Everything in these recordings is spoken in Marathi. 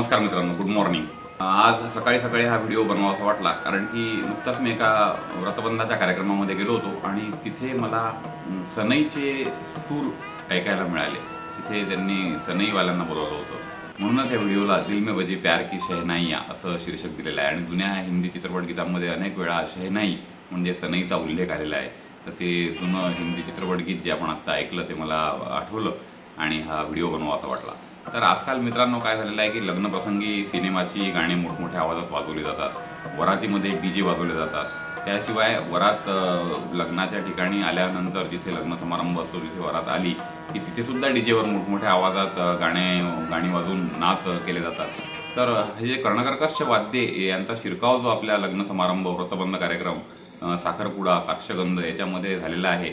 नमस्कार मित्रांनो गुड मॉर्निंग आज सकाळी सकाळी हा व्हिडिओ बनवावासा वाटला कारण की नुकताच मी एका व्रतबंधाच्या कार्यक्रमामध्ये गेलो होतो आणि तिथे मला सनईचे सूर ऐकायला मिळाले. तिथे त्यांनी सनईवाल्यांना बोलवलं होतं. म्हणूनच या व्हिडिओला दिल में बजे प्यार की शहनाईया असं शीर्षक दिलेलं आहे. आणि जुन्या हिंदी चित्रपट गीतांमध्ये अनेक वेळा शहनाई म्हणजे सनईचा उल्लेख आलेला आहे. तर ते जुनं हिंदी चित्रपट गीत जे आपण आत्ता ऐकलं ते मला आठवलं आणि हा व्हिडिओ बनवावा वाटला. तर आजकाल मित्रांनो काय झालेलं आहे की लग्नप्रसंगी सिनेमाची गाणी मोठमोठ्या आवाजात वाजवली जातात. वरातीमध्ये डी जे वाजवले जातात. त्याशिवाय वरात लग्नाच्या ठिकाणी आल्यानंतर जिथे लग्न समारंभ असतो जिथे वरात आली की तिथे सुद्धा डीजेवर मोठमोठ्या आवाजात गाणे गाणी वाजवून नाच केले जातात. तर हे जे कर्णकर्कश वाद्ये यांचा शिरकाव जो आपल्या लग्न समारंभ व्रतबंध कार्यक्रम साखरपुडा साक्षगंध याच्यामध्ये झालेला आहे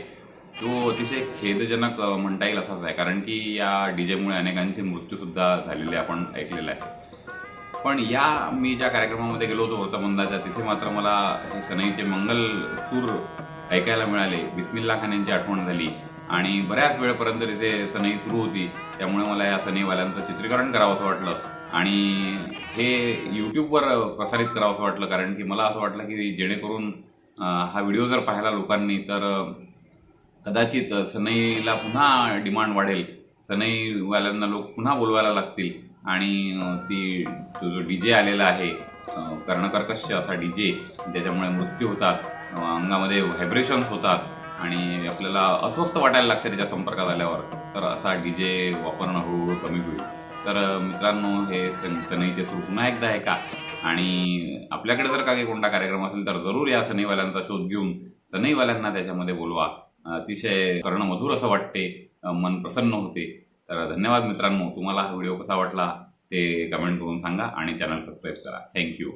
तो अतिशय खेदजनक म्हणता येईल असाच आहे. कारण की या डीजेमुळे अनेकांचे मृत्यूसुद्धा झालेले आपण ऐकलेले आहे. पण या मी ज्या कार्यक्रमामध्ये गेलो होतो व्रतबंधाच्या तिथे मात्र मला हे सनईचे मंगल सूर ऐकायला मिळाले. बिस्मिल्ला खान यांची आठवण झाली. आणि बऱ्याच वेळपर्यंत तिथे सनई सुरू होती. त्यामुळे मला या सनईवाल्यांचं चित्रीकरण करावं असं वाटलं. आणि हे यूट्यूबवर प्रसारित करावं असं वाटलं. कारण की मला असं वाटलं की जेणेकरून हा व्हिडिओ जर पाहिला लोकांनी तर कदाचित सनईला पुन्हा डिमांड वाढेल. सनईवाल्यांना लोक पुन्हा बोलवायला लागतील. आणि ती तो जो डी जे आलेला आहे कर्णकर्कश असा डी जे त्याच्यामुळे मृत्यू होतात अंगामध्ये व्हायब्रेशन्स होतात आणि आपल्याला अस्वस्थ वाटायला लागते त्याच्या संपर्कात आल्यावर. तर असा डी जे वापरणं हळूहळू कमी होईल. तर मित्रांनो हे सन सनईचे सूर पुन्हा एकदा आहे का आणि आपल्याकडे जर काही कोणता कार्यक्रम असेल तर जरूर या सनईवाल्यांचा शोध घेऊन सनईवाल्यांना त्याच्यामध्ये बोलवा. अतिशय करणं असं वाटते मन प्रसन्न होते. तर धन्यवाद मित्रांनो तुम्हाला हा व्हिडिओ कसा वाटला ते कमेंट करून सांगा आणि चॅनल सबस्क्राईब करा. थँक्यू